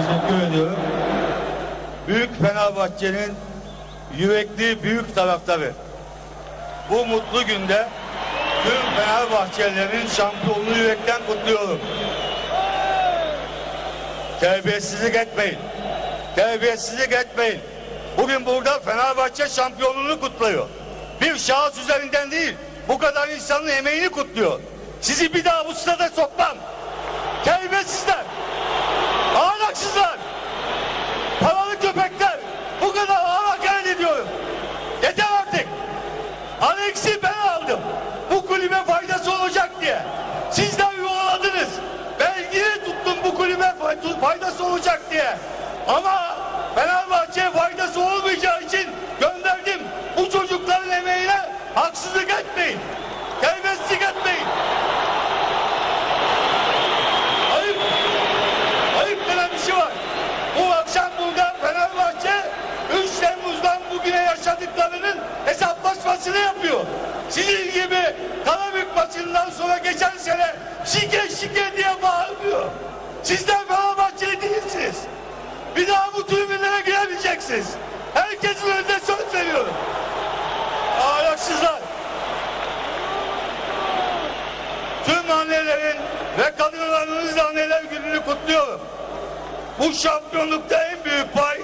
Teşekkür ediyorum. Büyük Fenerbahçe'nin yürekli büyük taraftarı. Bu mutlu günde tüm Fenerbahçelilerin şampiyonluğu yürekten kutluyorum. Terbiyesizlik etmeyin. Terbiyesizlik etmeyin. Bugün burada Fenerbahçe şampiyonluğunu kutluyor. Bir şahıs üzerinden değil, bu kadar insanın emeğini kutluyor. Sizi bir daha bu stada sokmam. Terbiyesizler. Ahlaksızlar. Paralı köpekler. Bu kadar ağır hakaret ediyorum. Yeter artık. Alex'i ben aldım. Bu kulübe faydası olacak diye. Sizler yuvaladınız. Belgini tuttum bu kulübe fay- faydası olacak diye. Ama Sizin gibi Karabük maçından sonra geçen sene şike şike diye bağırmıyor. Sizler Fenerbahçeli değilsiniz. Bir daha bu tribünlere giremeyeceksiniz. Herkesin önünde söz veriyorum. Ahlaksızlar. Tüm annelerin ve kadınlarınızla anneler gününü kutluyorum. Bu şampiyonlukta en büyük pay